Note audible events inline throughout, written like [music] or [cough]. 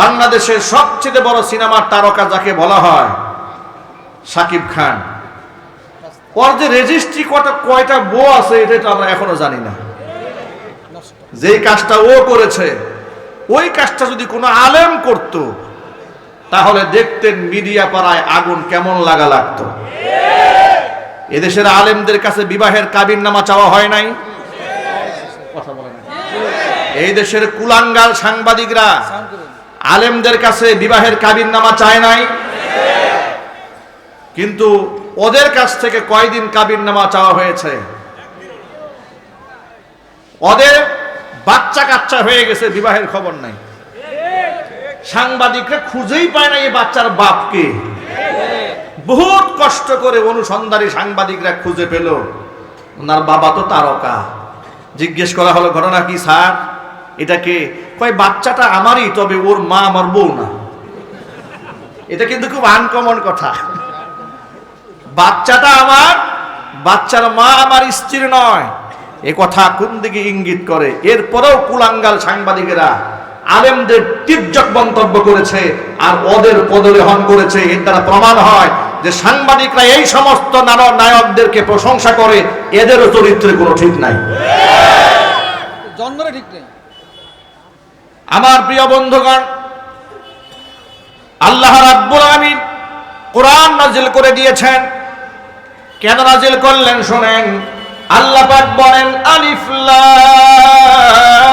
বাংলাদেশের সবচেয়ে বড় সিনেমার তারকা যাকে বলা হয় সাকিব খান। ওর যে রেজিস্ট্রি কটা কয়টা বউ আছে, এটা তো আমরা এখনও জানি না। যেই কাজটা ও করেছে, ওই কাজটা যদি কোনো আলেম করত, তাহলে দেখতেন মিডিয়া পাড়ায় আগুন কেমন লাগা লাগতো। এদেশের আলেমদের কাছে বিবাহের কাবিন নামা চাওয়া হয় নাই? এই দেশের কুলাঙ্গাল সাংবাদিকরা আলেমদের কাছে বিবাহের কাবিন নামা চায় নাই। কিন্তু ওদের কাছ থেকে কয়দিন কাবিন নামা চাওয়া হয়েছে? ওদের বাচ্চা কাচ্চা হয়ে গেছে, বিবাহের খবর নাই। সাংবাদিকরা খুঁজেই পায় না এই বাচ্চার বাপকে। বহুত কষ্ট করে অনুসন্ধানী সাংবাদিকরা খুঁজে পেল। ওনার বাবা তো তারকা। জিজ্ঞেস করা হলো, ঘটনা কি, স্যার? এটাকে কয়, বাচ্চাটা আমারই, তবে ওর মা আমার বউ না। এটা কিন্তু খুব আনকমন কথা। বাচ্চাটা আমার, বাচ্চার মা আমার স্ত্রী নয়। এ কথা কোন দিকে ইঙ্গিত করে? এরপরেও কুলাঙ্গাল সাংবাদিকেরা আলেমদের তীর্যক মন্তব্য করেছে আর ওদের পদলেহন করেছে। এর দ্বারা প্রমাণ হয় যে সাংবাদিকরা এই সমস্ত নারক নায়কদেরকে প্রশংসা করে, এদেরও চরিত্রে কোনো ঠিক নাই। জন্মরে ঠিক নেই। আমার প্রিয় বন্ধুগণ, আল্লাহ রাব্বুল আমিন কোরআন নাজিল করে দিয়েছেন। কেন নাজিল করলেন শোনেন? আল্লাহ পাক বলেন, আলিফ লাম রা।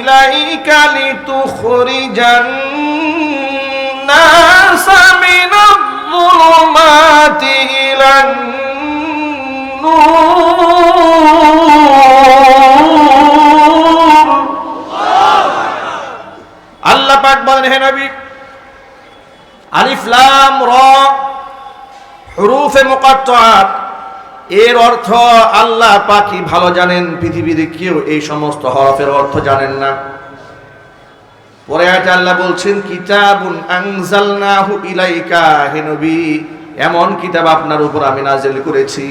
إليك لتخرج الناس من الظلمات إلى النور আল্লাহ পাক বলেন হে নবী আলিফ লাম র হুরুফে মুকাত্তাত এর অর্থ আল্লাহ পাখি ভালো জানেন পৃথিবীতে কেউ এই সমস্ত হরফের অর্থ জানেন না। পরে আল্লাহ বলছেন, কিতাবুন আনজালনাহু ইলাইকা হে নবী, এমন কিতাব আপনার উপর আমি নাজিল করেছি।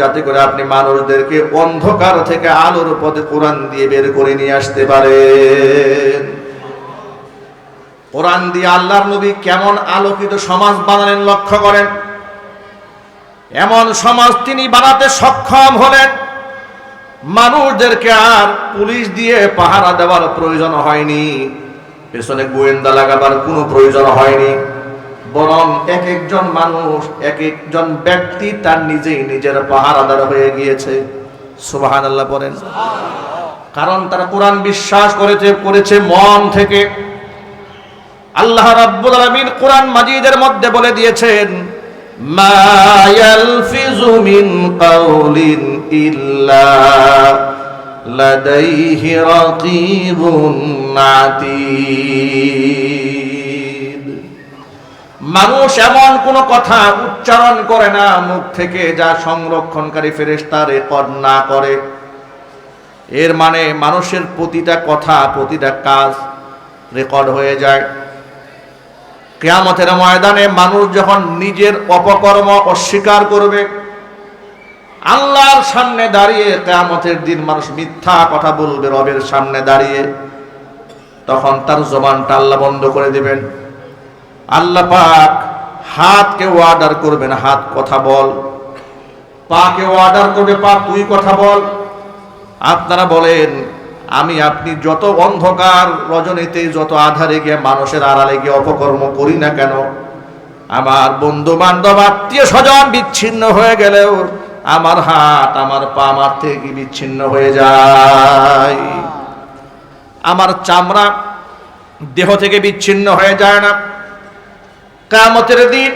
যাতে করে আপনি মানুষদেরকে অন্ধকার থেকে আলোর পথে কোরআন দিয়ে বের করে নিয়ে আসতে পারেন। কোরআন দিয়ে আল্লাহর নবী কেমন আলোকিত সমাজ বানালেন লক্ষ্য করেন? এমন সমাজ তিনি বানাতে সক্ষম হলেন। মানুষদেরকে আর পুলিশ দিয়ে পাহারা দেওয়ার প্রয়োজন হয়নি। পেছনে গোয়েন্দা লাগাবার কোনো প্রয়োজন হয়নি। বরং এক একজন মানুষ, এক একজন ব্যক্তি তার নিজেই নিজের পাহারাদার হয়ে গিয়েছে। সুবাহান আল্লাহ বলেন। কারণ তারা কোরআন বিশ্বাস করেছে করেছে মন থেকে। আল্লাহ রাব্বুল আলামিন কোরআন মাজিদের মধ্যে বলে দিয়েছেন, মা ইয়ালফিজু মিন কাউলিন ইল্লা লাদাইহি রাকিবুন আতীদ. মানুষ এমন কোন কথা উচ্চারণ করে না, মুখ থেকে যা সংরক্ষণকারী ফেরেশতা রেকর্ড না করে। এর মানে মানুষের প্রতিটা কথা, প্রতিটা কাজ রেকর্ড হয়ে যায়। কেয়ামতের ময়দানে মানুষ যখন নিজের অপকর্ম অস্বীকার করবে, আল্লাহর সামনে দাঁড়িয়ে কেয়ামতের দিন মানুষ মিথ্যা কথা বলবে, রবের সামনে দাঁড়িয়ে, তখন তার জবানটা আল্লাহ বন্ধ করে দিবেন। আল্লাহ পাক হাতকে অর্ডার করবেন, হাত কথা বল। পাকে অর্ডার করবে, পা তুই কথা বল। আপনারা বলেন আমি আপনি যত অন্ধকার রজনীতে, যত আধারে গিয়ে মানুষের আড়ালে গিয়ে অপকর্ম করি না কেন? আমার বন্ধু বান্ধব আত্মীয় স্বজন বিচ্ছিন্ন হয়ে গেলেও আমার হাত, আমার পা আমার থেকে বিচ্ছিন্ন হয়ে যায়। আমার চামড়া দেহ থেকে বিচ্ছিন্ন হয়ে যায় না। কামতের দিন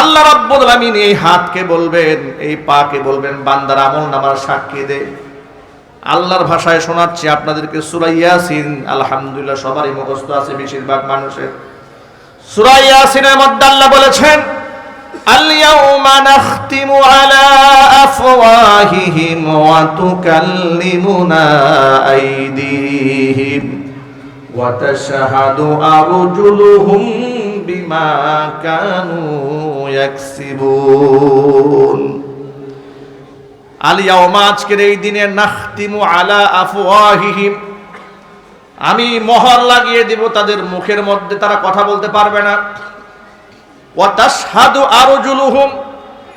আল্লাহ রাব্বুল আলামিন এই হাতকে বলবেন, এই পাকে বলবেন, বান্দার আমল নামার সাক্ষী দে। আল্লাহর ভাষায় শোনাচ্ছি আপনাদেরকে সূরা ইয়াসিন আলহামদুলিল্লাহ সবারই মুখস্থ আছে বেশিরভাগ মানুষের সূরা ইয়াসিনের মধ্যে আল্লাহ বলেছেন اليوم نختم على أفواههم وتكلمنا أيديهم وتشهد أرجلهم بما كانوا يكسبون আজকের এই দিনে আলা আমি মোহর লাগিয়ে দেব, তাদের মুখের মধ্যে তারা কথা বলতে পারবে না।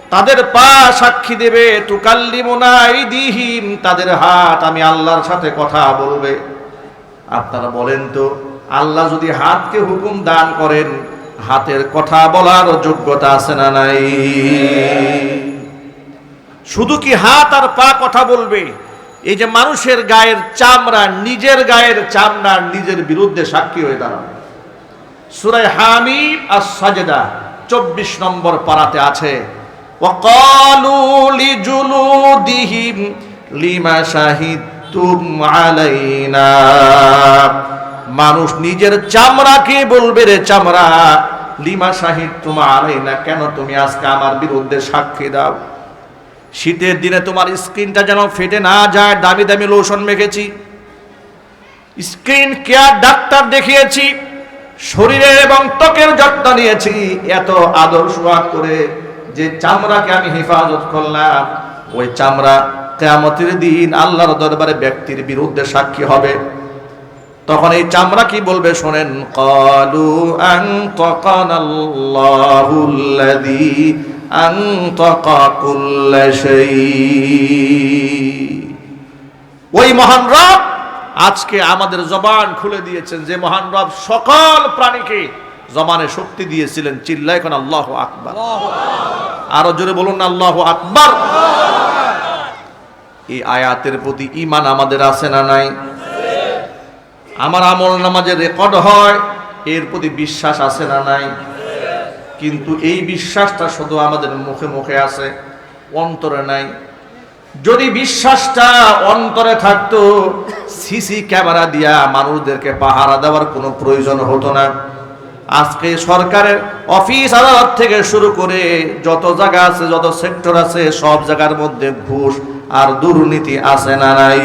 তাদের পা সাক্ষী দেবে তাদের হাত আমি আল্লাহর সাথে কথা বলবে। আপনারা বলেন তো, আল্লাহ যদি হাতকে হুকুম দান করেন, হাতের কথা বলার যোগ্যতা আছে না নাই? শুধু কি হাত আর পা কথা বলবে? এই যে মানুষের গায়ের চামড়া, নিজের গায়ের চামড়া নিজের বিরুদ্ধে সাক্ষী হয়ে দাঁড়ানো। সুরাই হামিদ আর সাজেদা চব্বিশ নম্বর পাড়াতে আছে ওকালুলি জুলুদিহিম লিমা শাহিদুম আলাইনা। মানুষ নিজের চামড়াকে বলবে রে চামড়া? লিমা শাহিদ তোমার আলাইনা, কেন তুমি আজকে আমার বিরুদ্ধে সাক্ষী দাও? শীতের দিনে তোমার স্ক্রিনটা যেন ফেটে না যায়, দামি দামি লোশন মেখেছি। স্কিন কেয়ার ডাক্তার দেখিয়েছি, শরীরের এবং ত্বকের যত্ন নিয়েছি। এত আদর সোহাগ করে যে চামড়াকে আমি হেফাজত করলাম, ওই চামড়া কেয়ামতের দিন আল্লাহর দরবারে ব্যক্তির বিরুদ্ধে সাক্ষী হবে। তখন এই চামড়া কি বলবে শোনেন? কলু কুল্লা শাই ওই মহান রব আজকে আমাদের জবান খুলে দিয়েছেন যে মহান রব সকল প্রাণীকে জবানে শক্তি দিয়েছিলেন চিল্লা এখন আল্লাহ আকবার। আরও জোরে বলুন আল্লাহ আকবার। এই আয়াতের প্রতি ইমান আমাদের আছে না নাই? আমার আমল নামাজে রেকর্ড হয়, এর প্রতি বিশ্বাস আছে না নাই? কিন্তু এই বিশ্বাসটা শুধু আমাদের মুখে মুখে আছে, অন্তরে নাই। যদি বিশ্বাসটা অন্তরে থাকতো, সিসি ক্যামেরা দিয়া মানুষদেরকে পাহারা দেওয়ার কোনো প্রয়োজন হতো না। আজকে সরকারের অফিস আদালত থেকে শুরু করে যত জায়গা আছে, যত সেক্টর আছে, সব জায়গার মধ্যে ঘুষ আর দুর্নীতি আছে না নাই।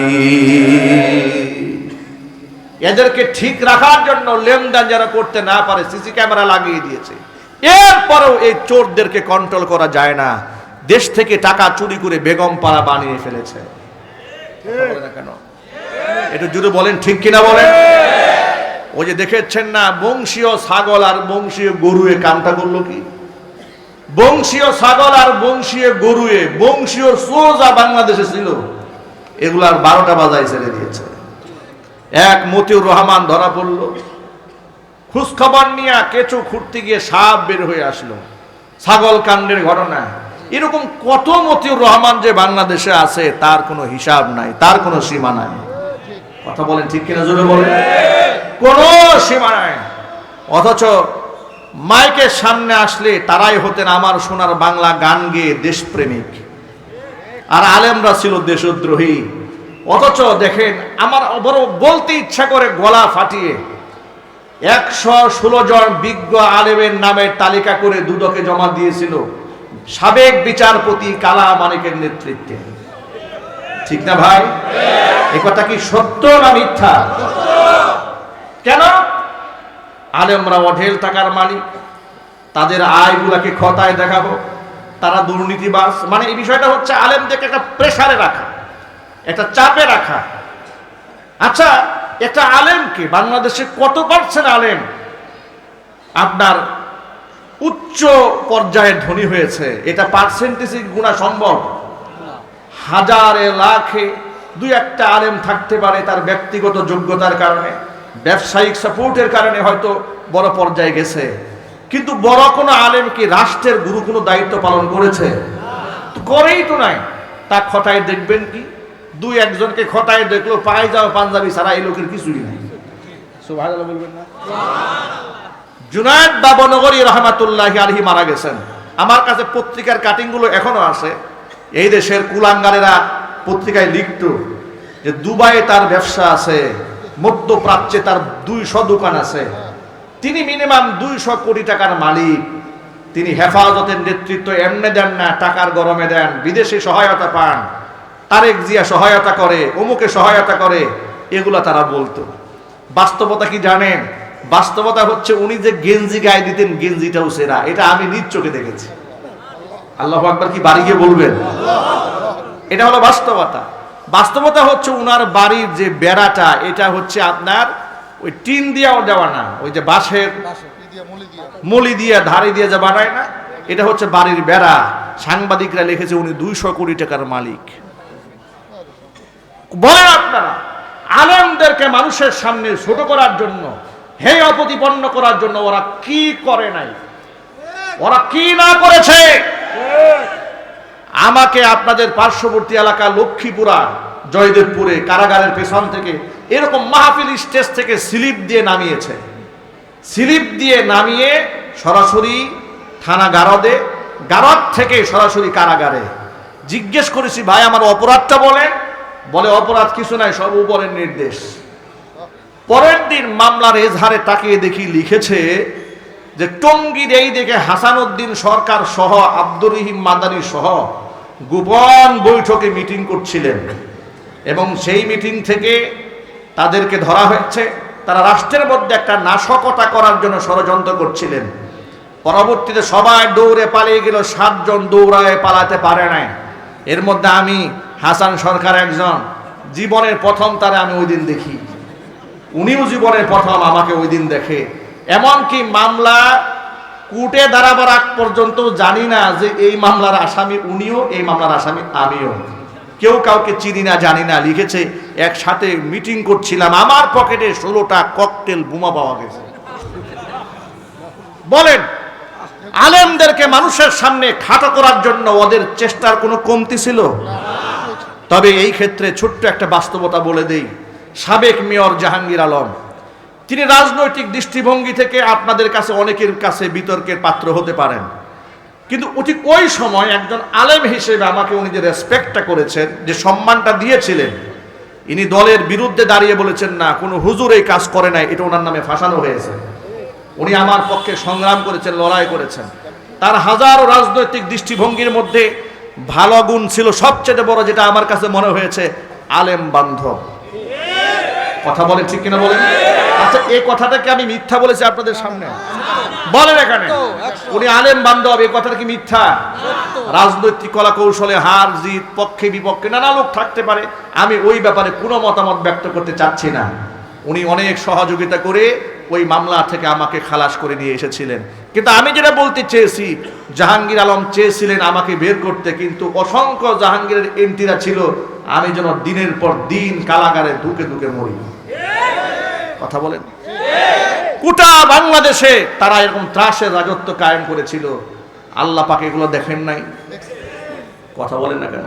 এদেরকে ঠিক রাখার জন্য লেনদেন যারা করতে না পারে, সিসি ক্যামেরা লাগিয়ে দিয়েছে। এরপরেও এই চোরদেরকে কন্ট্রোল করা যায় না। দেশ থেকে টাকা চুরি করে বেগম পাড়া বানিয়ে ফেলেছে। কেন একটু জুড়ে বলেন, ঠিক কিনা বলেন? ওই যে দেখেছেন না, বংশীয় ছাগল আর বংশীয় গরুয়ে কামটা করল কি? বংশীয় ছাগল আর বংশীয় গরুয়ে বংশীয় সোজা বাংলাদেশে ছিল। এগুলার বারোটা বাজায় ছেড়ে দিয়েছে। এক মতিউর রহমান ধরা পড়ল। খোঁজখবর নিয়ে কেঁচো খুঁড়তে গিয়ে সাপ বের হয়ে আসলো। ছাগল কাণ্ডের ঘটনা। এরকম কত মতিউর রহমান যে বাংলাদেশে আছে, তার কোনো হিসাব নাই, তার কোনো সীমা নাই। কথা বলেন ঠিক কিনা, জোরে বলেন। কোনো সীমা নাই। অথচ মাইকের সামনে আসলে তারাই হতেন আমার সোনার বাংলা গান গেয়ে দেশপ্রেমিক। আর আলেমরা ছিল দেশদ্রোহী। অথচ দেখেন, আমার বড় বলতে ইচ্ছা করে গলা ফাটিয়ে একশো ষোলো জন বিজ্ঞ আলেমের নামের তালিকা করে দুদকে জমা দিয়েছিল। সাবেক বিচারপতি কালা মানিকের নেতৃত্বে। ঠিক না ভাই? এ কথা কি সত্য না মিথ্যা? কেন? আলেমরা অঢেল টাকার মালিক। তাদের আয়গুলাকে খতায় দেখাবো। তারা দুর্নীতিবাস মানে এই বিষয়টা হচ্ছে আলেমদেরকে একটা প্রেসারে রাখা। একটা চাপে রাখা। আচ্ছা একটা আলেমকে বাংলাদেশে কত পার্সেন্ট আলেম? আপনার উচ্চ পর্যায়ে ধনী হয়েছে। এটা পার্সেন্টেজে গুণা সম্ভব? হাজারে, লাখে দুই একটা আলেম থাকতে পারে তার ব্যক্তিগত যোগ্যতার কারণে, ব্যবসায়িক সাপোর্টের কারণে হয়তো বড় পর্যায়ে গেছে। কিন্তু বড় কোনো আলেম কি রাষ্ট্রের গুরু কোনো দায়িত্ব পালন করেছে? করেই তো নাই। তা খটায় দেখবেন কি? দুই একজনকে খটায় দেখল পায়ে যাও, পাঞ্জাবি ছাড়া এই লোকের কিছুই নাই। জুনায়দ বাবনগরী রহমাতুল্লাহ আলহি মারা গেছেন। আমার কাছে পত্রিকার এখনও আছে। এই দেশের কুলাঙ্গারেরা পত্রিকায় লিখত যে দুবাইয়ে তার ব্যবসা আছে, মধ্যপ্রাচ্যে তার দুইশো দোকান আছে। তিনি মিনিমাম দুইশো কোটি টাকার মালিক। তিনি হেফাজতের নেতৃত্ব এমনে দেন না, টাকার গরমে দেন, বিদেশে সহায়তা পান। তারেক জিয়া সহায়তা করে, অমুকে সহায়তা করে, এগুলা তারা বলতো। বাস্তবতা কি জানেন? বাস্তবতা হচ্ছে উনি যে গেঞ্জি গায়ে দিতেন, গেঞ্জিটাও সেরা। এটা আমি নিজ চোখে দেখেছি। আল্লাহ একবার কি বাড়ি গিয়ে বলবেন? এটা হলো বাস্তবতা। বাস্তবতা হচ্ছে উনার বাড়ির যে বেড়াটা, এটা হচ্ছে আপনার ওই টিন দিয়াও দেওয়া না, ওই যে বাঁশের মলি দিয়ে, ধারে দিয়ে যা বানায় না, এটা হচ্ছে বাড়ির বেড়া। সাংবাদিকরা লিখেছে উনি দুইশো কোটি টাকার মালিক। বলেন আপনারা, আলেমদেরকে মানুষের সামনে ছোট করার জন্য হে অপতিপন্ন করার জন্য ওরা কি করে নাই? ওরা কি না করেছে? আমাকে আপনাদের পার্শ্ববর্তী এলাকা লক্ষ্মীপুরা, জয়দেবপুরে, কারাগারের পেছন থেকে এরকম মাহফিল স্টেজ থেকে স্লিপ দিয়ে নামিয়েছে। স্লিপ দিয়ে নামিয়ে সরাসরি থানা গারদে, গারদ থেকে সরাসরি কারাগারে। জিজ্ঞেস করেছি, ভাই, আমার অপরাধটা বলেন। বলে, অপরাধ কিছু নাই, সব উপরের নির্দেশ। পরের দিন মামলার এজহারে তাকিয়ে দেখি লিখেছে যে, টঙ্গীর এই দেখে হাসানুদ্দিন সরকার সহ, আব্দুর রহিম মাদানী সহ গোপন বৈঠকে মিটিং করছিলেন এবং সেই মিটিং থেকে তাদেরকে ধরা হয়েছে। তারা রাষ্ট্রের মধ্যে একটা নাশকতা করার জন্য ষড়যন্ত্র করছিলেন। পরবর্তীতে সবাই দৌড়ে পালিয়ে গেল, সাতজন দৌড়ায় পালাতে পারে নাই। এর মধ্যে আমি হাসান সরকার একজন। জীবনের প্রথম তারে আমি ওই দিন দেখি। উনিও জীবনের প্রথম আমাকে ওই দিন দেখে। এমনকি মামলা কুটে দাঁড়াবার আগ পর্যন্ত জানি না যে এই মামলার আসামি উনিও, এই মামলার আসামি আমিও। কেউ কাউকে চিনি না, জানি না। লিখেছে, একসাথে মিটিং করছিলাম। আমার পকেটে ষোলোটা ককটেল বোমা পাওয়া গেছে। বলেন, আলেমদেরকে মানুষের সামনে খাটো করার জন্য ওদের চেষ্টার কোনো কমতি ছিল? তবে এই ক্ষেত্রে ছোট্ট একটা বাস্তবতা বলে দেই। সাবেক মেয়র জাহাঙ্গীর আলম, তিনি রাজনৈতিক দৃষ্টিভঙ্গি থেকে আপনাদের কাছে অনেকের কাছে বিতর্কের পাত্র হতে পারেন। কিন্তু ঠিক ওই সময় একজন আলেম হিসেবে আমাকে উনি যে রেসপেক্টটা করেছেন, যে সম্মানটা দিয়েছিলেন, ইনি দলের বিরুদ্ধে দাঁড়িয়ে বলেছেন, না, কোনো হুজুর এই কাজ করে নাই, এটা ওনার নামে ফাঁসানো হয়েছে। উনি আমার পক্ষে সংগ্রাম করেছেন, লড়াই করেছেন। তার হাজারো রাজনৈতিক দৃষ্টিভঙ্গির মধ্যে ভালো গুণ ছিল সবচেয়ে বড় যেটা আমার কাছে মনে হয়েছে, আলেম বান্ধব। কথা বলেন ঠিক কিনা বলেন? আচ্ছা এই কথাটাকে আমি মিথ্যা বলেছি আপনাদের সামনে। বলেন এখানে। উনি আলেম বান্ধব এই কথাটা কি মিথ্যা? রাজনৈতিক কলা কৌশলে হার, জিত, পক্ষে, বিপক্ষে নানা লোক থাকতে পারে। আমি ওই ব্যাপারে কোনো মতামত ব্যক্ত করতে চাচ্ছি না। উনি অনেক সহযোগিতা করে ওই মামলা থেকে আমাকে খালাস করে নিয়ে এসেছিলেন। কিন্তু আমি যেটা বলতে চেয়েছি, জাহাঙ্গীর আলম চেয়েছিলেন আমাকে বের করতে, কিন্তু অসংখ্য জাহাঙ্গীরের এন্ট্রিরা ছিল, আমি যেন দিনের পর দিন কালাগারে ধুকে ধুকে মরি। কথা বলেন? গোটা বাংলাদেশে তারা এরকম ত্রাসের রাজত্ব কায়েম করেছিল। আল্লাহ পাকে এগুলো দেখেন নাই। কথা বলেন না কেন?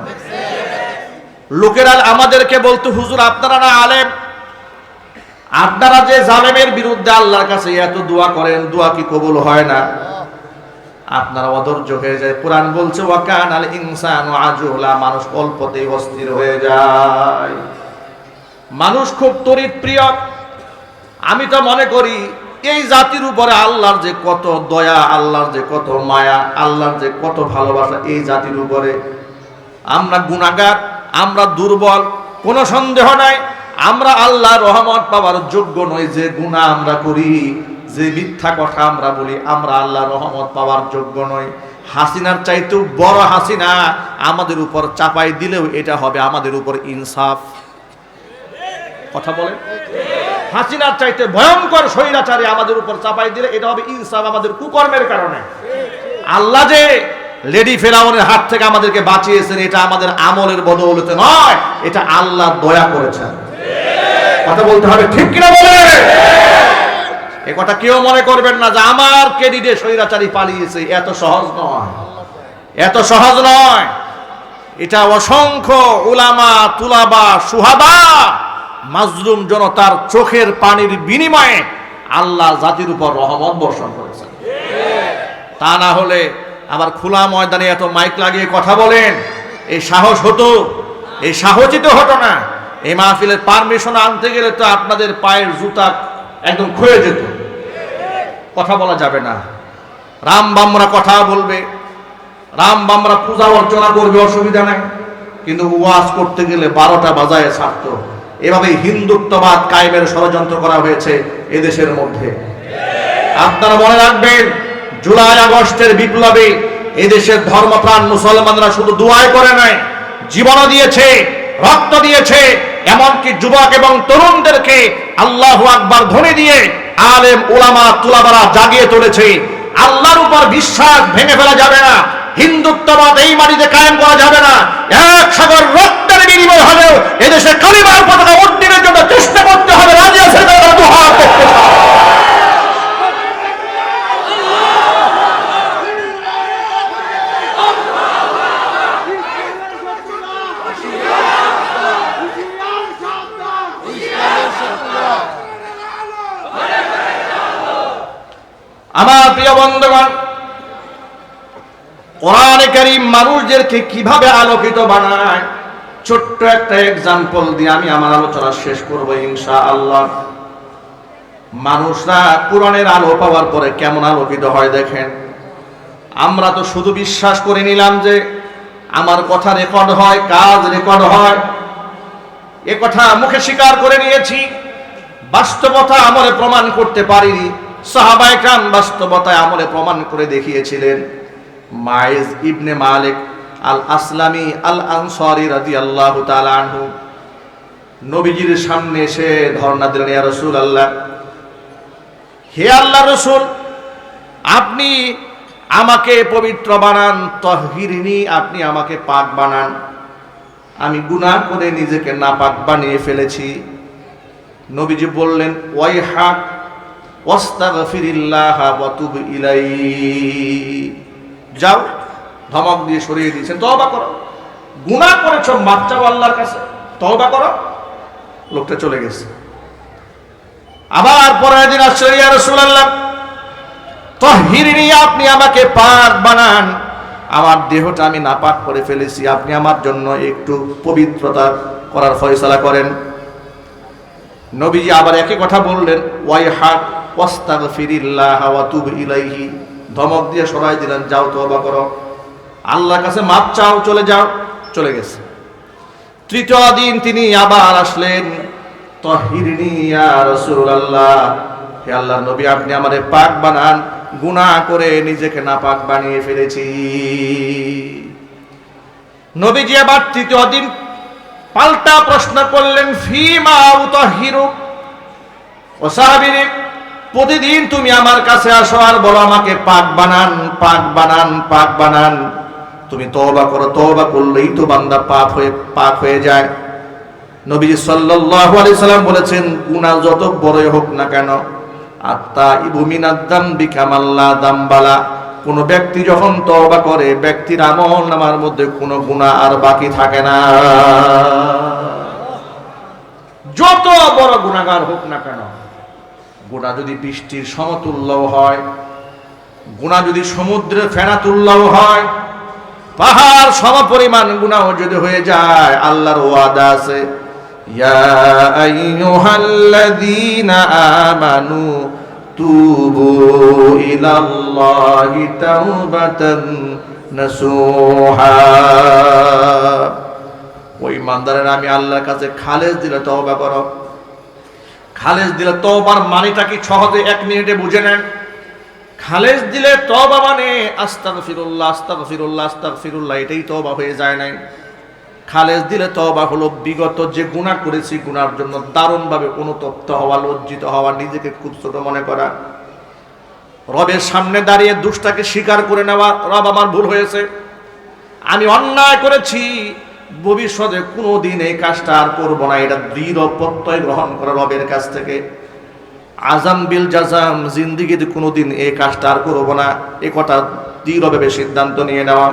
লোকেরা আমাদেরকে বলতো, হুজুর, আপনারা না আলেম? আপনারা যে জালেমের বিরুদ্ধে আল্লাহর কাছে এত দোয়া করেন, দোয়া কি কবুল হয় না? আপনারা অধৈর্য হয়ে যায়। কোরআন বলছে ওয়াকান আল ইনসান আজুলা মানুষ অল্পতেই অস্থির হয়ে যায়। মানুষ খুব তরিত প্রিয়। আমি তো মনে করি, এই জাতির উপরে আল্লাহর যে কত দয়া, আল্লাহর যে কত মায়া, আল্লাহর যে কত ভালোবাসা, এই জাতির উপরে আমরা গুণাগার আমরা দুর্বল, কোনো সন্দেহ নাই। আমরা আল্লাহ রহমত পাওয়ার যোগ্য নই, যে গুণা আমরা করি, যে মিথ্যা কথা আমরা বলি, আমরা আল্লাহ রহমত পাওয়ার যোগ্য নই। হাসিনার চাইতেও বড় হাসিনা আমাদের উপর চাপাই দিলেও এটা হবে আমাদের উপর ইনসাফ। কথা বলে হাসিনার চাইতে ভয়ঙ্কর স্বৈরাচারী আমাদের উপর চাপাই দিলে এটা হবে ইনসাফ আমাদের কুকর্মের কারণে। আল্লাহ যে লেডি ফেরাউনের হাত থেকে আমাদেরকে বাঁচিয়েছেন, এটা আমাদের আমলের বদৌলতে নয়, এটা আল্লাহ দয়া করেছেন। কথা বলতে হবে, ঠিক কিনা বলে? এ কথা কেউ মনে করবেন না যে আমার ক্রেডিটে স্বৈরাচারী পালিয়েছে। এত সহজ নয়। এত সহজ নয়। এটা অসংখ্য উলামা, তুলাবা, সুহাবা মাজলুম জনতার চোখের পানির বিনিময়ে আল্লাহ জাতির উপর রহমত বর্ষণ করেছেন। তা না হলে আবার খোলা ময়দানে এত মাইক লাগিয়ে কথা বলেন, এই সাহস হতো, এই সাহসিত হতো না। এই মাহফিলের পারমিশন আনতে গেলে তো আপনাদের পায়ের জুতা একদম ক্ষয়ে যেত। কথা বলা যাবে না। রাম বামরা কথা বলবে। রাম বামরা পূজা অর্চনা করবে, অসুবিধা নাই। কিন্তু ওয়াজ করতে গেলে বারোটা বাজায় ছাড়ত। এভাবে হিন্দুত্ববাদ কায়েমের ষড়যন্ত্র করা হয়েছে এদেশের মধ্যে। আপনারা মনে রাখবেন, জুলাই আগস্টের বিপ্লবে এদেশের ধর্মপ্রাণ মুসলমানরা শুধু দুয়াই করে নাই, জীবনও দিয়েছে। রক্ত দিয়েছে, এমনকি যুবক এবং তরুণদেরকে আল্লাহ আকবার ধ্বনি দিয়ে আলেম ওলামা তুলাবারা জাগিয়ে তুলেছে। আল্লাহর উপর বিশ্বাস ভেঙে ফেলা যাবে না। হিন্দুত্ববাদ এই মাটিতে কায়েম করা যাবে না। এক সাগর রক্তের বিনিময় হলেও এদেশে কালিমার পতাকা উদ্দিনের জন্য চেষ্টা করতে হবে। রাজি আছে তারা দুহাত দেখতে চায়। আমার প্রিয় বন্ধুগণ, কোরআনে কারীম মানুষদেরকে কীভাবে আলোকিত বানায়, ছোট্ট একটা এক্সাম্পল দিয়ে আমি আমার আলোচনা শেষ করব ইনশা আল্লাহ মানুষরা কোরআনের আলো পাওয়ার পরে কেমন আলোকিত হয় দেখেন। আমরা তো শুধু বিশ্বাস করে নিলাম যে আমার কথা রেকর্ড হয়, কাজ রেকর্ড হয়। এ কথা মুখে স্বীকার করে নিয়েছি, বাস্তবতা আমলে প্রমাণ করতে পারিনি। সাহাবায়ে কাম বাস্তবতায় আমলে প্রমাণ করে দেখিয়েছিলেন মাইজ ইবনে মালিক আল আসলামী আল আনসারি রাদিয়াল্লাহু তাআলা আনহু। নবীজির সামনে এসে ধর্ণা দিলেন, ইয়া রাসূলুল্লাহ, হে আল্লাহ রসুল, আপনি আমাকে পবিত্র বানান তহিরিনী আপনি আমাকে পাক বানান। আমি গুনাহ করে নিজেকে নাপাক বানিয়ে ফেলেছি। নবীজি বললেন ওয়াই হাক যাও, ধমক দিয়ে সরিয়ে দিয়েছেন। তওবা করো। গুনাহ করেছ চাও আল্লাহর কাছে। তওবা করো। লোকটা চলে গেছে। আবার পরের দিন ইয়া রাসূলুল্লাহ, তহিরিনী, আপনি আমাকে পাক বানান। আমার দেহটা আমি নাপাক করে ফেলেছি। আপনি আমার জন্য একটু পবিত্রতা করার ফয়সালা করেন। নবীজি আবার একই কথা বললেন ওয়াই হাক তুব ধমক দিয়ে সরাই দিলেন, যাও তওবা করো। আল্লাহর কাছে মাপ চাও, চলে যাও। চলে গেছে। তৃতীয় দিন তিনি আবার আসলেন। তহিরিনী ইয়া রাসূলুল্লাহ। হে আল্লাহর নবী, আপনি আমারে পাক বানান। গুনাহ করে নিজেকে নাপাক বানিয়ে ফেলেছি। নবীজি আবার তৃতীয় দিন পাল্টা প্রশ্ন করলেন, ফিমা উতাহিরু। ও সাহাবীরে প্রতিদিন তুমি আমার কাছে আসো আর বলো আমাকে পাক বানান পাক বানান পাক বানান। তুমি তওবা করো, তওবা করলেই তো বান্দা পাপ হয়ে, পাক হয়ে যায়। নবীজি সাল্লাল্লাহু আলাইহি সাল্লাম বলেছেন, গুনাহ যত বড়ই হোক না কেন, আত্মা ইবুমিনাদ্দাম বিকামাল্লা দামবালা। কোন ব্যক্তি যখন তওবা করে, ব্যক্তির আমল নামার মধ্যে কোনো গুনাহ আর বাকি থাকে না। যত বড় গুণাগার হোক না কেন গুণা যদি বৃষ্টির সমতুল্য হয়, গুণা যদি সমুদ্রের ফেনাতুল্লাহ হয়, পাহাড় সম পরিমাণ গুণাও যদি হয়ে যায়, আল্লাহর ওয়াদা আছে ওই আমি আল্লাহর কাছে খালেজ দিলে তওবা করো। খালেজ দিলে তওবার মানেটা কি সহজে এক মিনিটে বুঝে নেন? খালেজ দিলে তওবা মানে আস্তাগফিরুল্লাহ আস্তাগফিরুল্লাহ আস্তাগফিরুল্লাহ, এটাই তওবা হয়ে যায় নাই। খালেজ দিলে তওবা হলো বিগত যে গুনাহ করেছি গুনার জন্য দারুণভাবে অনুতপ্ত হওয়া, লজ্জিত হওয়া, নিজেকে খুব ছোট মনে করা। রবের সামনে দাঁড়িয়ে দুষ্টাকে স্বীকার করে নেওয়া, রব আমার ভুল হয়েছে। আমি অন্যায় করেছি ভবিষ্যতে কোনো দিন এই কাজটা আর করব না। এটা দৃঢ় প্রত্যয় গ্রহণ করা রবের কাছ থেকে। আজাম বিল জাজাম জিন্দিগিতে কোনোদিন এই কাজটা আর করব না। এ কথা দৃঢ়ভাবে সিদ্ধান্ত নিয়ে নেওয়া।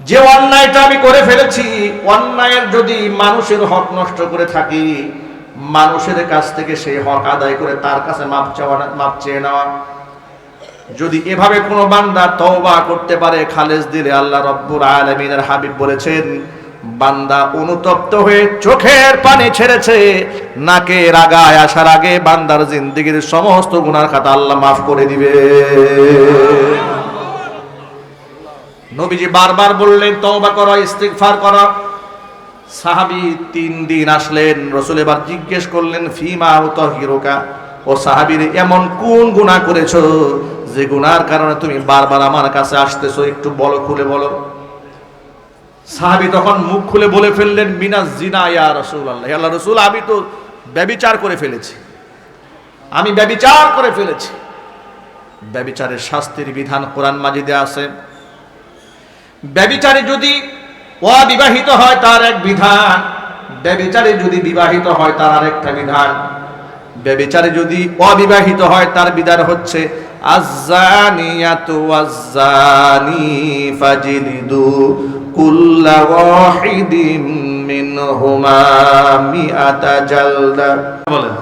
যে অন্যায়টা আমি করে ফেলেছি, অন্যায়ের যদি মানুষের হক নষ্ট করে থাকি, মানুষের কাছ থেকে সেই হক আদায় করে তার কাছে মাপ চাওয়া মাপ চেয়ে নেওয়া। যদি এভাবে কোনো বান্দা তওবা করতে পারে, খালেজ দিলে আল্লাহ রব্বুর আলমিনের হাবিব বলেছেন বান্দা অনুতপ্ত হয়ে চোখের পানি ছেড়েছে। নাকে রাগায় আসার আগে বান্দার জিন্দিগির সমস্ত গুনার খাতা আল্লাহ মাফ করে দিবে। নবীজি বারবার বললেন, তওবা করো, ইস্তিগফার করো। সাহাবী তিন দিন আসলেন, রসুল এবার জিজ্ঞেস করলেন, ফিমা হিরোকা ও সাহাবীর, এমন কোন গুনাহ করেছ যে গুনার কারণে তুমি বারবার আমার কাছে আসতেছো? একটু বলো, খুলে বলো। সাহাবী তখন মুখ খুলে বলে ফেললেন মিনা জিনা ইয়া রাসূলুল্লাহ। আল্লাহ রসুল, আমি তো ব্যভিচার করে ফেলেছি। আমি ব্যভিচার করে ফেলেছি। ব্যভিচারের শাস্তির বিধান কোরআন মাজিদে আছে। ব্যবিচারে যদি অবিবাহিত হয়, তার এক বিধান। ব্যবিচারে যদি বিবাহিত হয়, তার আরেকটা বিধান। ব্যবিচারে যদি অবিবাহিত হয়, তার বিধান হচ্ছে, আজ্জানিয়াতু ওয়াজ্জানি ফাজিলিদু ওয়াহিদিম মিনহুমা মিআতা জালদা। বলেন।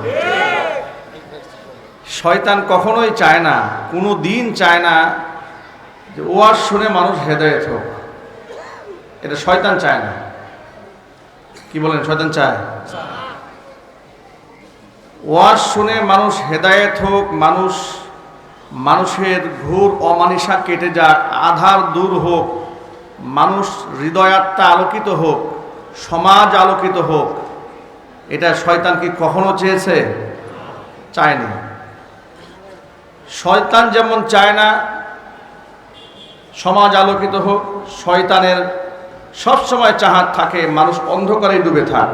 শয়তান কখনোই চায় না, কোনো দিন চায় না যে ওয়াজ শুনে মানুষ হেদায়েত হোক। এটা শয়তান চায় না। কি বলেন, শয়তান চায়? ওয়াজ শুনে মানুষ হেদায়েত হোক, মানুষ, মানুষের ঘোর অমানিসা কেটে যাক, আধার দূর হোক মানুষ হৃদয়াত্মা আলোকিত হোক, সমাজ আলোকিত হোক, এটা শয়তান কি কখনো চেয়েছে? চায়নি। শয়তান যেমন চায় না, সমাজ আলোকিত হোক, শয়তানের সবসময় চাহাত থাকে, মানুষ অন্ধকারে ডুবে থাক।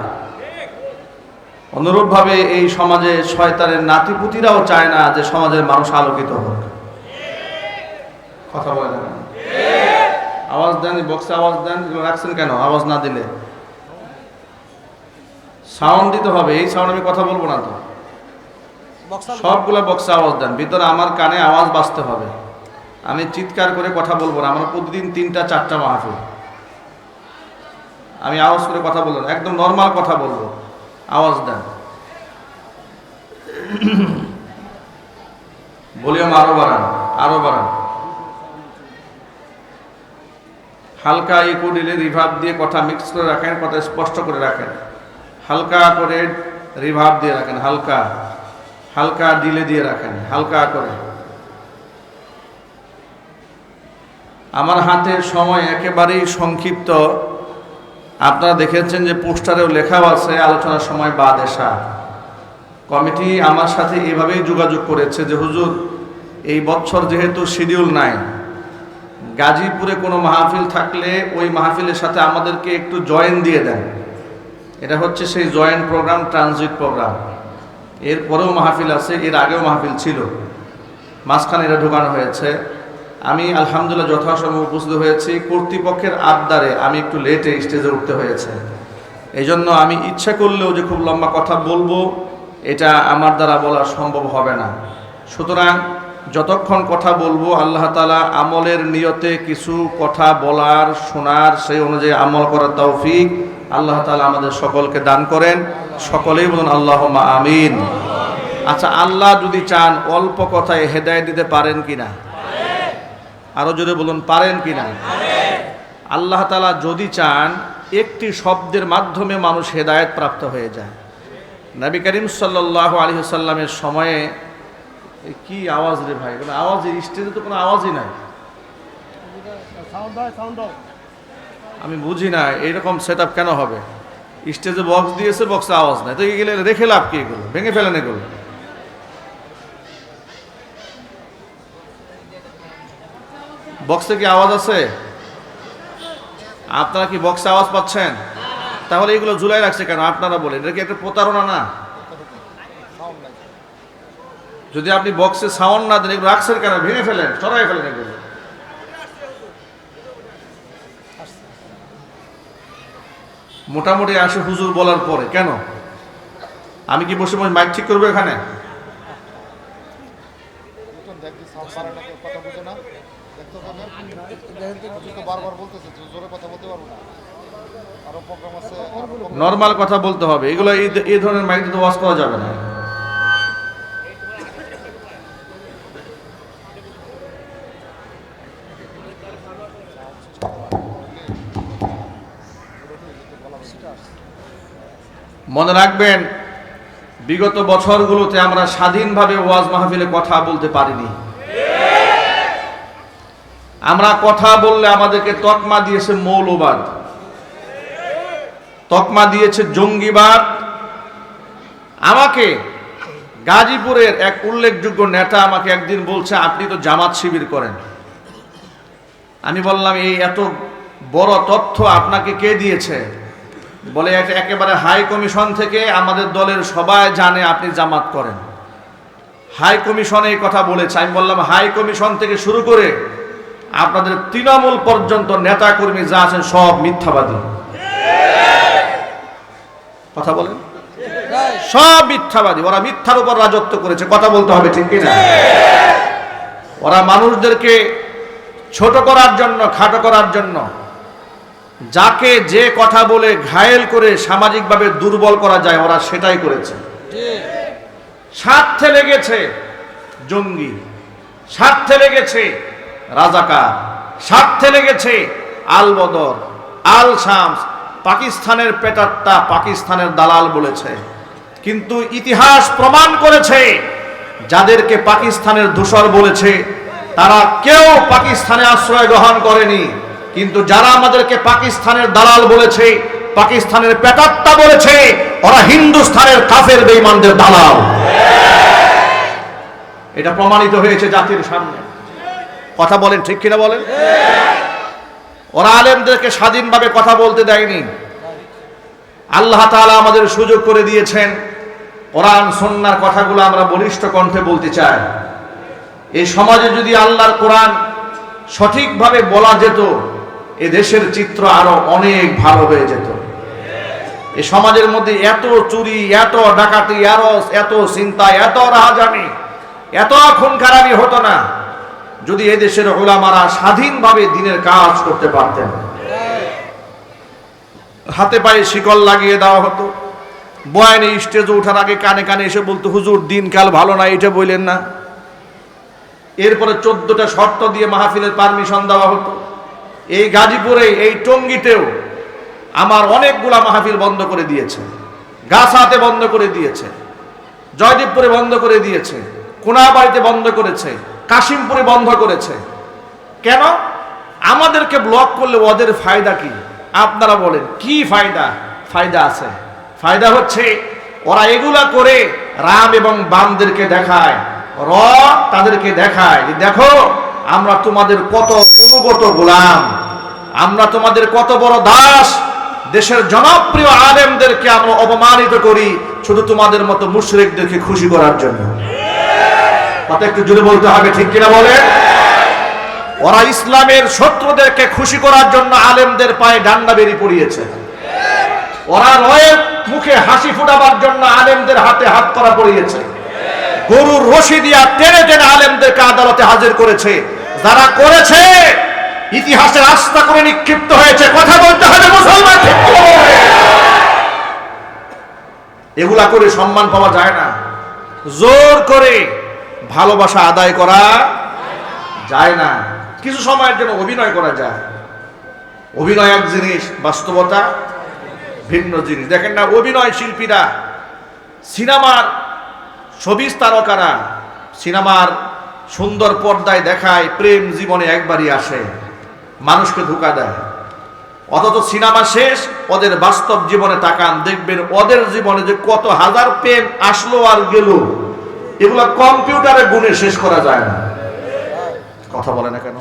অনুরূপভাবে এই সমাজে শয়তানের নাতিপুতিরাও চায় না যে সমাজের মানুষ আলোকিত হোক। কথা বলে না আওয়াজ দেন বক্সে আওয়াজ দেন এগুলো রাখছেন কেন? আওয়াজ না দিলে। সাউন্ড দিতে হবে এই সাউন্ড আমি কথা বলব না তো। সবগুলো বক্সে আওয়াজ দেন ভিতরে আমার কানে আওয়াজ বাঁচতে হবে। আমি চিৎকার করে কথা বলব না আমার প্রতিদিন তিনটা চারটা মাহফিল। আমি আওয়াজ করে কথা বলব একদম নর্মাল কথা বলব। আওয়াজ দেন। [coughs] ভলিউম আরও বাড়ান আরও বাড়ান। হালকা ইকো দিলে রিভাব দিয়ে কথা মিক্স করে রাখেন, কথা স্পষ্ট করে রাখেন। হালকা করে রিভাব দিয়ে রাখেন, হালকা। হালকা ডিলে দিয়ে রাখেন, হালকা করে। আমার হাতে সময় একেবারেই সংক্ষিপ্ত। আপনারা দেখেছেন যে পোস্টারেও লেখাও আছে, আলোচনার সময় বাদ এসা। কমিটি আমার সাথে এভাবেই যোগাযোগ করেছে যে, হুজুর, এই বছর যেহেতু শিডিউল নাই গাজীপুরে কোনো মাহফিল থাকলে ওই মাহফিলের সাথে আমাদেরকে একটু জয়েন দিয়ে দেন। এটা হচ্ছে সেই জয়েন্ট প্রোগ্রাম, ট্রানজিট প্রোগ্রাম। এরপরেও মাহফিল আছে, এর আগেও মাহফিল ছিল। মাঝখানে এটা ঢোকানো হয়েছে। আমি আলহামদুলিল্লাহ যথাসময় উপস্থিত হয়েছি। কর্তৃপক্ষের আবদারে আমি একটু লেটে স্টেজে উঠতে হয়েছে। এই জন্য আমি ইচ্ছা করলেও যে খুব লম্বা কথা বলব, এটা আমার দ্বারা বলা সম্ভব হবে না। সুতরাং যতক্ষণ কথা বলব, আল্লাহ তালা আমলের নিয়তে কিছু কথা বলার, শোনার সেই অনুযায়ী আমল করার তৌফিক আল্লাহ তালা আমাদের সকলকে দান করেন। সকলেই বলুন আল্লাহ আমিন। আচ্ছা আল্লাহ যদি চান অল্প কথায় হেদায় দিতে পারেন কিনা? আরও যদি বলুন, পারেন কিনা? আল্লাহ তালা যদি চান একটি শব্দের মাধ্যমে মানুষ হেদায়েত প্রাপ্ত হয়ে যায়। নবী করিম সাল্লাহ আলী সাল্লামের সময়ে কি আওয়াজ রে ভাই? কোনো আওয়াজ স্টেজে তো কোনো আওয়াজই নাই। আমি বুঝি না এইরকম সেট কেন হবে? স্টেজে বক্স দিয়েছে বক্সে আওয়াজ নাই। তো এগুলো রেখে লাভ কি এগুলো? ভেঙে ফেলেন এগুলো? বক্সে কি আওয়াজ আছে? আপনারা কি বক্সে আওয়াজ পাচ্ছেন? তাহলে এগুলো ঝুলাই রাখছে কেন? আপনারা বলেন। এটা কি একটা প্রতারণা না? যদি আপনি বক্সে সাউন্ড না দেন এগুলো রাখছেন কেন? ভেঙে ফেলেন সরাই ফেলেন এগুলো মোটামুটি আসে হুজুর বলার পরে কেন? আমি কি বসে বসে মাইক ঠিক করব এখানে? নর্মাল কথা বলতে হবে। এগুলো এই ধরনের মাইক দিয়ে ওয়াজ করা যাবে না। মনে রাখবেন, বিগত বছরগুলোতে আমরা স্বাধীনভাবে ওয়াজ মাহফিলে কথা বলতে পারিনি। আমরা কথা বললে আমাদেরকে তকমা দিয়েছে মৌলবাদ। তকমা দিয়েছে জঙ্গিবাদ। আমাকে গাজীপুরের এক উল্লেখযোগ্য নেতা আমাকে একদিন বলছে, আপনি তো জামাত শিবির করেন। আমি বললাম, এই এত বড় তথ্য আপনাকে কে দিয়েছে? বলে একেবারে হাই কমিশন থেকে আমাদের দলের সবাই জানে আপনি জামাত করেন। হাই কমিশনে এই কথা বলেছে। আমি বললাম, হাই কমিশন থেকে শুরু করে আপনাদের তৃণমূল পর্যন্ত নেতা কর্মী যা আছেন সব মিথ্যাবাদী। কথা বলেন। সব মিথ্যাবাদী। ওরা মিথ্যার উপর রাজত্ব করেছে। কথা বলতে হবে, ঠিক কিনা? ওরা মানুষদেরকে ছোট করার জন্য, খাটো করার জন্য যাকে যে কথা বলে ঘায়েল করে সামাজিকভাবে দুর্বল করা যায়, ওরা সেটাই করেছে। স্বার্থে লেগেছে জঙ্গি, স্বার্থে লেগেছে রাজাকার, স্বার্থে লেগেছে আল বদর আল শামস পাকিস্তানের পেটারটা পাকিস্তানের দালাল বলেছে। কিন্তু ইতিহাস প্রমাণ করেছে, যাদেরকে পাকিস্তানের ধূসর বলেছে, তারা কেউ পাকিস্তানে আশ্রয় গ্রহণ করেনি। কিন্তু যারা আমাদেরকে পাকিস্তানের দালাল বলেছে, পাকিস্তানের পেটাত্তা বলেছে, ওরা হিন্দুস্থানের কাফের বেঈমানদের দালাল। এটা প্রমাণিত হয়েছে জাতির সামনে। কথা বলেন, ঠিক কিনা বলেন? ওরা আলেমদেরকে স্বাধীনভাবে কথা বলতে দেয়নি। আল্লাহ তাআলা আমাদের সুযোগ করে দিয়েছেন। কোরআন সন্ন্যার কথাগুলো আমরা বলিষ্ঠ কণ্ঠে বলতে চাই। এই সমাজে যদি আল্লাহর কোরআন সঠিকভাবে বলা যেত এ দেশের চিত্র আরও অনেক ভালো হয়ে যেত। এই সমাজের মধ্যে এত চুরি, এত ডাকাতি, এত এত চিন্তা, এত রাহাজানি এত খুন খারাপি হতো না। যদি এদেশের ওলামারা স্বাধীনভাবে দিনের কাজ করতে পারতেন। হাতে পায়ে শিকল লাগিয়ে দেওয়া হতো। বয়ানে স্টেজে ওঠার আগে কানে কানে এসে বলতো, হুজুর, দিনকাল ভালো না, এটা বললেন না। এরপরে চোদ্দটা শর্ত দিয়ে মাহফিলের পারমিশন দেওয়া হতো। এই গাজীপুরে, এই টঙ্গিতেও আমার অনেকগুলা মাহফিল বন্ধ করে দিয়েছে। গাছাতে বন্ধ করে দিয়েছে। জয়দেবপুরে বন্ধ করে দিয়েছে। কোনাবাড়িতে বন্ধ করেছে। কাশিমপুরে বন্ধ করেছে। কেন? আমাদেরকে ব্লক করলে ওদের ফায়দা কি? আপনারা বলেন, কি ফায়দা? ফায়দা আছে। ফায়দা হচ্ছে, ওরা এগুলা করে রাম এবং বামদেরকে দেখায়। র তাদেরকে দেখায় দেখো, আমরা তোমাদের কত অনুগত গোলাম। আমরা তোমাদের কত বড় দাস। দেশের জনপ্রিয় আলেমদেরকে আমরা অপমানিত করি শুধু তোমাদের মতো মুশরিকদেরকে খুশি করার জন্য। একটু জুড়ে বলতে হবে, ঠিক কিনা বলে ওরা ইসলামের শত্রুদেরকে খুশি করার জন্য আলেমদের পায়ে ডান্ডা বেরিয়ে পড়িয়েছে। ওরা রয়ের মুখে হাসি ফুটাবার জন্য আলেমদের হাতে হাত করা পড়িয়েছে। গরুর রশি দিয়া টেনে টেনে আলেমদেরকে আদালতে হাজির করেছে। যারা করেছে ইতিহাসের আস্থা করে নিক্ষিপ্ত হয়েছে। কথা বলতে হবে মুসলমান। এগুলা করে সম্মান পাওয়া যায় না। জোর করে ভালোবাসা আদায় করা যায় না। কিছু সময়ের জন্য অভিনয় করা যায়। অভিনয় এক জিনিস, বাস্তবতা ভিন্ন জিনিস। দেখেন না, অভিনয় শিল্পীরা, সিনেমার ছবি তারকারা, সিনেমার সুন্দর পর্দায় দেখায়, প্রেম জীবনে একবারই আসে। মানুষকে ধোকা দেয়। অথচ সিনেমা শেষ, ওদের বাস্তব জীবনে তাকান, দেখবেন ওদের জীবনে যে কত হাজার পেন আসলো আর গেল, এগুলো কম্পিউটারে গুণে শেষ করা যায় না। কথা বলে না কেন?